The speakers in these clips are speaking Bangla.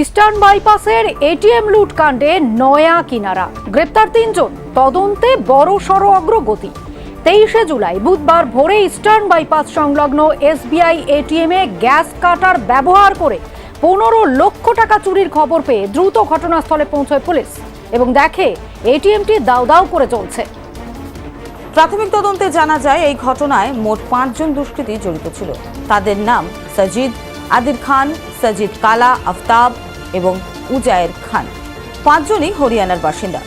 ইস্টার্ন বাইপাসের এটিএম লুটকাণ্ডে নয়া কিনারা। গ্রেপ্তার তিনজন, তদন্তে বড় সড় অগ্রগতি। তেইশে জুলাই বুধবার ভোরে ইস্টার্ন বাইপাস সংলগ্ন এসবিআই এটিএমে গ্যাস কাটার ব্যবহার করে পনেরো লক্ষ টাকা চুরির খবর পেয়ে দ্রুত ঘটনাস্থলে পৌঁছয় পুলিশ এবং দেখে এটিএমটি দাউ দাউ করে চলছে। প্রাথমিক তদন্তে জানা যায়, এই ঘটনায় মোট পাঁচজন দুষ্কৃতী জড়িত ছিল। তাদের নাম সাজিদ আদির খান, সাজিদ কালা, আফতাব এবং উজায়ের খান। পাঁচজনই হরিয়ানার বাসিন্দা।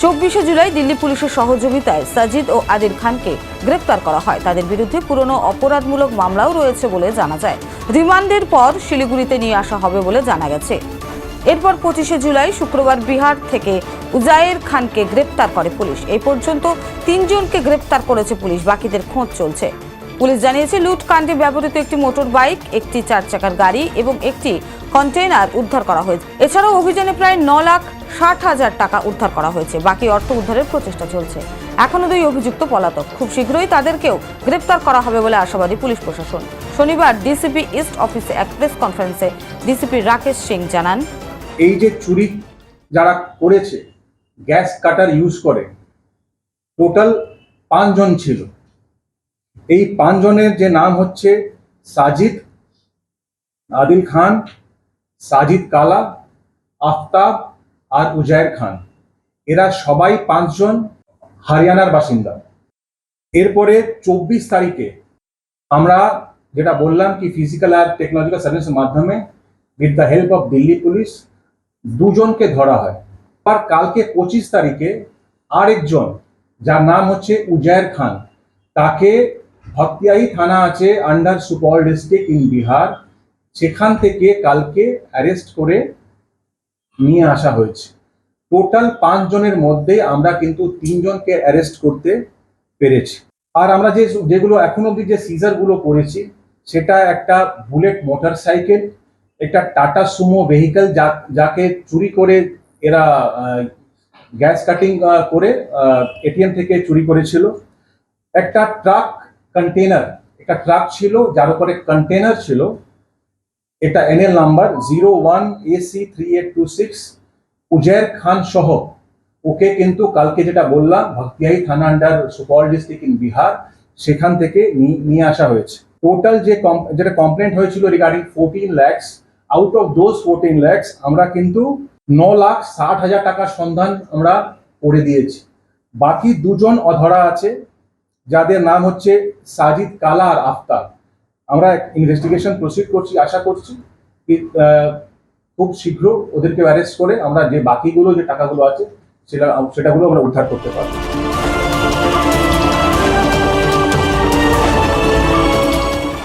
চব্বিশে জুলাই দিল্লি পুলিশের সহযোগিতায় সাজিদ ও আদির খানকে গ্রেপ্তার করা হয়। তাদের বিরুদ্ধে পুরনো অপরাধমূলক মামলাও রয়েছে বলে জানা যায়। রিমান্ডের পর শিলিগুড়িতে নিয়ে আসা হবে বলে জানা গেছে। এরপর পঁচিশে জুলাই শুক্রবার বিহার থেকে উজায়ের খানকে গ্রেপ্তার করে পুলিশ। এই পর্যন্ত তিনজনকে গ্রেপ্তার করেছে পুলিশ। বাকিদের খোঁজ চলছে। পুলিশ জানিয়েছে, লুটকাণ্ডে ব্যবহৃত একটি মোটর বাইক একটি চার চাকার গাড়ি এবং একটি কন্টেইনার উদ্ধার করা হয়েছে। এছাড়াও অভিযানে প্রায় ন লাখ ষাট হাজার টাকা উদ্ধার করা হয়েছে। বাকি অর্থ উদ্ধারের প্রচেষ্টা চলছে। এখনও দুই অভিযুক্ত পলাতক। খুব শীঘ্রই তাদেরকেও গ্রেপ্তার করা হবে বলে আশাবাদী পুলিশ প্রশাসন। শনিবার ডিসিপি ইস্ট অফিসে এক প্রেস কনফারেন্সে ডিসিপি রাকেশ সিং জানান, এই যে চুরি যারা করেছে, গ্যাস কাটার ইউজ করে, টোটাল পাঁচজন ছিল। এই পাঁচজনের যে নাম হচ্ছে সাজিদ আদিল খান, সাজিদ কালা, আফতাব আর উজায়ের খান। এরা সবাই পাঁচজন হরিয়ানার বাসিন্দা। এরপরে চব্বিশ তারিখে আমরা যেটা বললাম কি ফিজিক্যাল আর টেকনোলজিক্যাল সার্ভিসের মাধ্যমে with the help of Delhi police দুজনকে ধরা হয়। আর কালকে পঁচিশ তারিখে আরেকজন যার নাম হচ্ছে উজায়ের খান, তাকে ভক্তিয়াই থানা আছে under Supaul district in Bihar সেখান থেকে কালকে অ্যারেস্ট করে নিয়ে আসা হয়েছে। টোটাল পাঁচজনের মধ্যে আমরা কিন্তু তিনজনকে অ্যারেস্ট করতে পেরেছি। আর আমরা যে যেগুলো এখন অবধি যে সিজারগুলো করেছি, সেটা একটা বুলেট মোটর সাইকেল একটা টাটা সুমো ভেহিকেল যা যাকে চুরি করে এরা গ্যাস কাটিং করে এটিএম থেকে চুরি করেছিল। একটা ট্রাক কন্টেনার একটা ট্রাক ছিল, যার উপরে কন্টেনার ছিল, এটা NL number zero one AC three eight two six Uzer Khan সহ। ওকে কিন্তু কালকে যেটা বললাম ভক্তিয়াই থানা under Supaul district in Bihar, সেখান থেকে নিয়ে আসা হয়েছে। টোটাল যে যেটা কমপ্লেন্ট হয়েছিল regarding fourteen lakhs out of those fourteen lakhs আমরা কিন্তু ন লাখ ষাট হাজার টাকার সন্ধান আমরা করে দিয়েছি। বাকি দুজন অধরা আছে যাদের নাম হচ্ছে সাজিদ কালা আর আফতাব। আমরা ইনভেস্টিগেশন প্রসিড করছি, আশা করছি খুব শীঘ্র ওদেরকে অ্যারেস্ট করে আমরা যে বাকিগুলো, যে টাকাগুলো আছে, সেটা, সেটাগুলো আমরা উদ্ধার করতে পারব।